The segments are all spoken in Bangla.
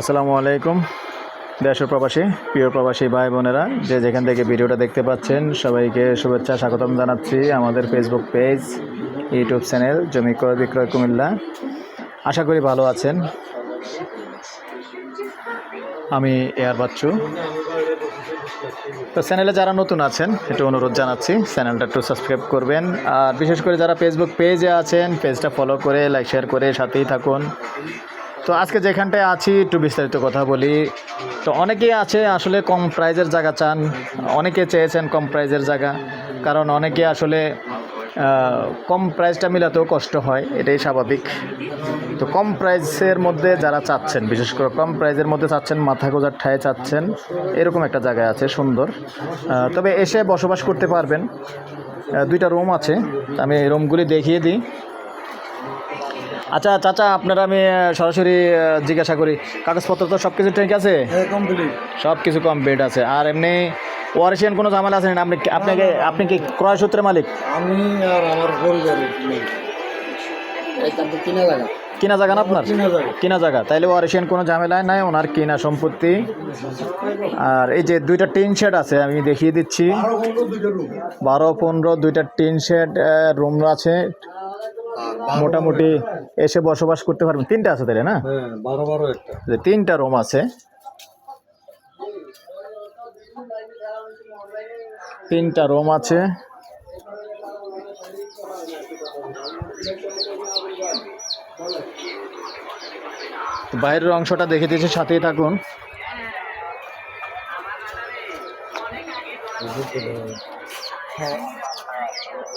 আসসালামু আলাইকুম, দেশ প্রবাসী, প্রিয় প্রবাসী ভাই বোনেরা, যে যেখান থেকে ভিডিওটা দেখতে পাচ্ছেন, সবাইকে শুভেচ্ছা স্বাগতম জানাচ্ছি আমাদের ফেসবুক পেজ ইউটিউব চ্যানেল জমি ক্রয়, বিক্রয়, কুমিল্লা। আশা করি ভালো আছেন। আমি এয়ার বাচ্চু। তো চ্যানেলে যারা নতুন আছেন, একটু অনুরোধ জানাচ্ছি চ্যানেলটা একটু সাবস্ক্রাইব করবেন। আর বিশেষ করে যারা ফেসবুক পেজে আছেন পেজটা ফলো করে লাইক শেয়ার করে, সাথেই থাকুন। তো আজকে যেখানটায় আছি একটু বিস্তারিত কথা বলি। তো অনেকেই আছে আসলে কম প্রাইজের জায়গা চান, অনেকে চেয়েছেন কম প্রাইজের জায়গা, কারণ অনেকে আসলে কম প্রাইসটা মিলাতেও কষ্ট হয়, এটাই স্বাভাবিক। তো কম প্রাইসের মধ্যে যারা চাচ্ছেন, বিশেষ করে কম প্রাইসের মধ্যে চাচ্ছেন, মাথা গোজার ঠায় চাচ্ছেন, এরকম একটা জায়গায় আছে, সুন্দর। তবে এসে বসবাস করতে পারবেন। দুইটা রুম আছে, আমি রুমগুলি দেখিয়ে দিই। আচ্ছা চাচা আপনারা আমি সরাসরি জিজ্ঞাসা করি কাগজপত্র তো সব কিছু ঠিক আছে? কমপ্লিট সব কিছু কমপ্লিট আছে। আর এমনি ওয়ারিশিয়ান কোনো ঝামেলা আছে না আপনি আপনাকে আপনি কি ক্রয় সূত্রে মালিক? আমি আর আমার তো কিনা লাগা কিনা জায়গা না আপনার? কিনা জায়গা। তাইলে ওয়ারিশিয়ান কোনো ঝামেলায় নাই ওনার কিনা সম্পত্তি। আর এই যে দুইটা টিন শেড আছে আমি দেখিয়ে দিচ্ছি। বারো পনেরো দুইটা টিন শেড রুম আছে। মোটামুটি এসে বসবাস করতে পারবেন তিনটা আছে তাইলে না? হ্যাঁ বারো বারো একটা। তিনটা রুম আছে। তিনটা রুম আছে। বাইরের অংশটা দেখে দিয়েছি সাথেই থাকুন।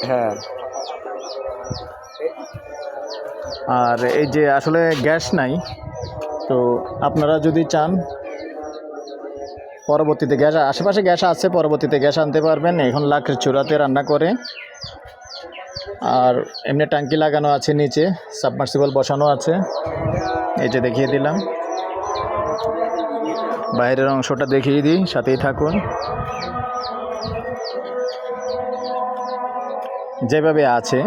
হ্যাঁ। আর এই যে আসলে গ্যাস নাই, তো আপনারা যদি চান, পরবর্তীতে গ্যাস, আশেপাশে গ্যাস আছে, পরবর্তীতে গ্যাস আনতে পারবেন। এখন লাখের চূড়াতে রান্না করে। আর এমনি ট্যাঙ্কি লাগানো আছে নিচে, সাবমার্সিবল বসানো আছে। এই যে দেখিয়ে দিলাম। বাইরের অংশটা দেখিয়ে দিই, সাথেই থাকুন। যেভাবে আছে।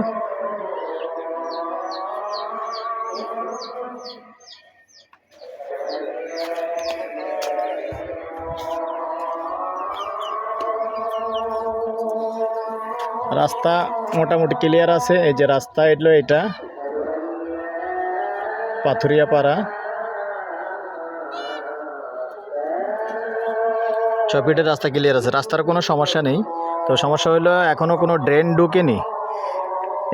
রাস্তা মোটামুটি ক্লিয়ার আছে, এই যে রাস্তা এলো এটা। পাথুরিয়া পাড়া চপিটের রাস্তা ক্লিয়ার আছে, রাস্তার কোনো সমস্যা নেই। তো সমস্যা হলো এখনও কোনো ড্রেন ঢুকেনি।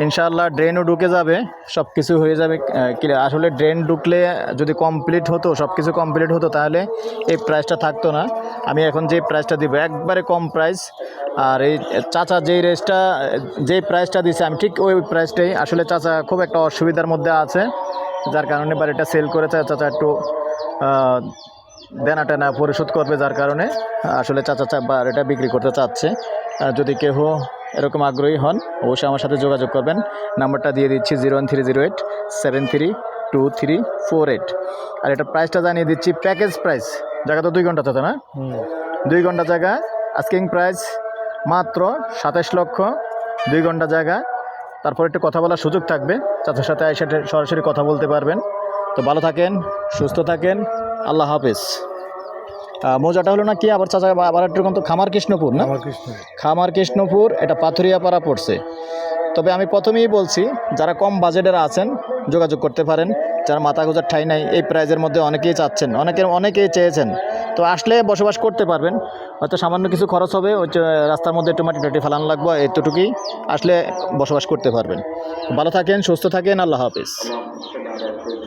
ইনশাআল্লাহ ড্রেনও ঢুকে যাবে সব কিছু হয়ে যাবে আসলে ড্রেন ঢুকলে যদি কমপ্লিট হতো সব কিছু কমপ্লিট হতো, তাহলে এই প্রাইসটা থাকতো না। আমি এখন যে প্রাইসটা দিব, একবারে কম প্রাইস আর এই চাচা যেই রেসটা যেই প্রাইসটা দিছে, আমি ঠিক ওই প্রাইসটাই আসলে চাচা খুব একটা অসুবিধার মধ্যে আছে, যার কারণে বাড়িটা সেল করেছে। চাচা একটু দেনা টেনা পরিশোধ করবে, যার কারণে আসলে চাচা চা বাড়িটা বিক্রি করতে চাচ্ছে। যদি কেউ এরকম আগ্রহী হন অবশ্যই আমার সাথে যোগাযোগ করবেন। নাম্বারটা দিয়ে দিচ্ছি zero one three zero eight seven three two three four eight. আর এটা প্রাইসটা জানিয়ে দিচ্ছি প্যাকেজ প্রাইস জায়গা তো দুই ঘণ্টা চাচা না? দুই ঘণ্টা জায়গা আস্কিং প্রাইস মাত্র সাতাশ লক্ষ দুই ঘণ্টা জায়গা। তারপর একটু কথা বলার সুযোগ থাকবে চাচার সাথে এসে সরাসরি কথা বলতে পারবেন। তো ভালো থাকেন সুস্থ থাকেন আল্লাহ হাফেজ। মৌজাটা হলো না কি আবার চাচা আবার একটু তো খামার কৃষ্ণপুর না? আমার খামার কৃষ্ণপুর এটা পাথুরিয়াপাড়া পড়ছে। তবে আমি প্রথমেই বলছি যারা কম বাজেটের আছেন যোগাযোগ করতে পারেন। যারা মাথা গোজার ঠাই নাই এই প্রাইজের মধ্যে অনেকেই চাচ্ছেন অনেকের অনেকেই চেয়েছেন। তো আসলে বসবাস করতে পারবেন হয়তো সামান্য কিছু খরচ হবে ওই রাস্তার মধ্যে একটু মাটি টাটি ফেলানো লাগবে এতটুকুই আসলে বসবাস করতে পারবেন। ভালো থাকেন সুস্থ থাকেন আল্লাহ হাফিজ।